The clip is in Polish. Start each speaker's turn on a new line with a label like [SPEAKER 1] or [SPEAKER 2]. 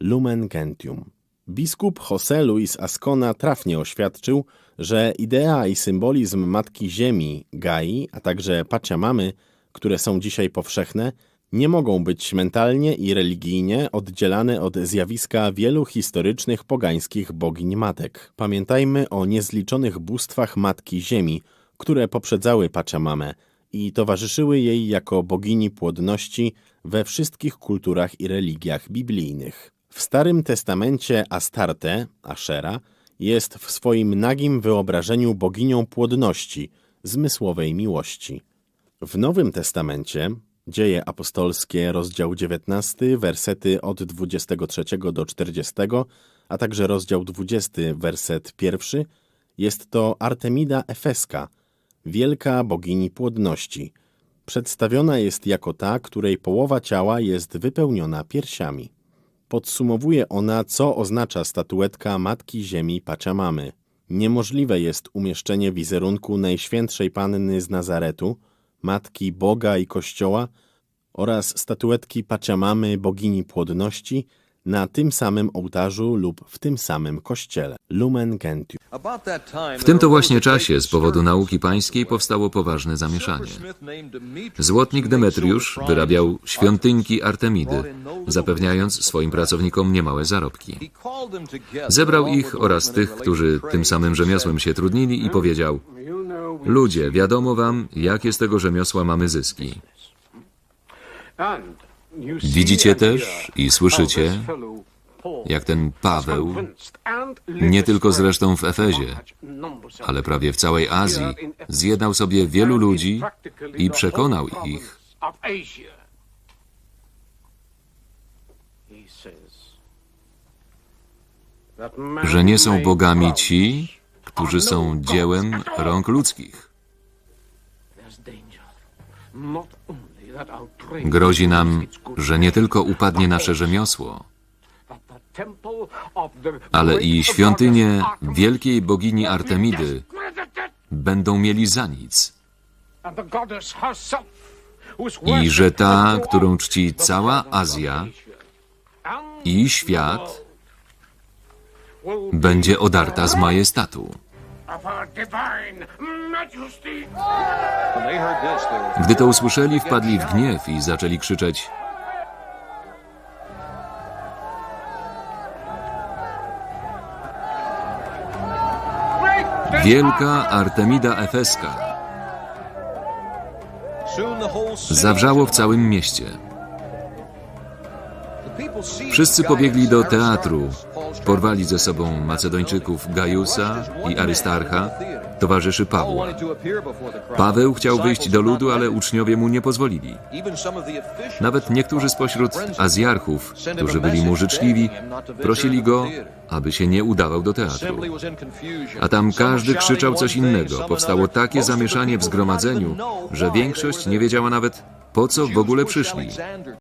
[SPEAKER 1] Lumen Gentium. Biskup José Luis Ascona trafnie oświadczył, że idea i symbolizm Matki Ziemi, Gai, a także Pachamamy, które są dzisiaj powszechne, nie mogą być mentalnie i religijnie oddzielane od zjawiska wielu historycznych pogańskich bogiń matek. Pamiętajmy o niezliczonych bóstwach Matki Ziemi, które poprzedzały Pachamamę i towarzyszyły jej jako bogini płodności we wszystkich kulturach i religiach biblijnych. W Starym Testamencie Astarte, Ashera, jest w swoim nagim wyobrażeniu boginią płodności, zmysłowej miłości. W Nowym Testamencie, Dzieje apostolskie, rozdział 19, wersety od 23 do 40, a także rozdział 20, werset 1, jest to Artemida Efeska, wielka bogini płodności. Przedstawiona jest jako ta, której połowa ciała jest wypełniona piersiami. Podsumowuje ona, co oznacza statuetka Matki Ziemi Pachamamy. Niemożliwe jest umieszczenie wizerunku Najświętszej Panny z Nazaretu, Matki Boga i Kościoła oraz statuetki Pachamamy, bogini płodności, na tym samym ołtarzu lub w tym samym kościele. Lumen Gentium.
[SPEAKER 2] W tym to właśnie czasie z powodu nauki pańskiej powstało poważne zamieszanie. Złotnik Demetriusz wyrabiał świątynki Artemidy, zapewniając swoim pracownikom niemałe zarobki. Zebrał ich oraz tych, którzy tym samym rzemiosłem się trudnili i powiedział Ludzie, wiadomo wam, jakie z tego rzemiosła mamy zyski.
[SPEAKER 3] Widzicie też i słyszycie,
[SPEAKER 2] Jak ten Paweł, nie tylko zresztą w Efezie, ale prawie w całej Azji, zjednał sobie wielu ludzi i przekonał ich, że nie są bogami ci, którzy są dziełem rąk ludzkich. Grozi nam, że nie tylko upadnie nasze rzemiosło, ale i świątynie wielkiej bogini Artemidy będą mieli za nic. I że ta, którą czci cała Azja i świat, będzie odarta z majestatu. Gdy to usłyszeli, wpadli w gniew i zaczęli krzyczeć: Wielka Artemida Efeska zawrzało w całym mieście. Wszyscy pobiegli do teatru, porwali ze sobą Macedończyków Gajusa i Arystarcha, towarzyszy Pawła. Paweł chciał wyjść do ludu, ale uczniowie mu nie pozwolili. Nawet niektórzy spośród Azjarchów, którzy byli mu życzliwi, prosili go, aby się nie udawał do teatru. A tam każdy krzyczał coś innego. Powstało takie zamieszanie w zgromadzeniu, że większość nie wiedziała nawet, po co w ogóle przyszli.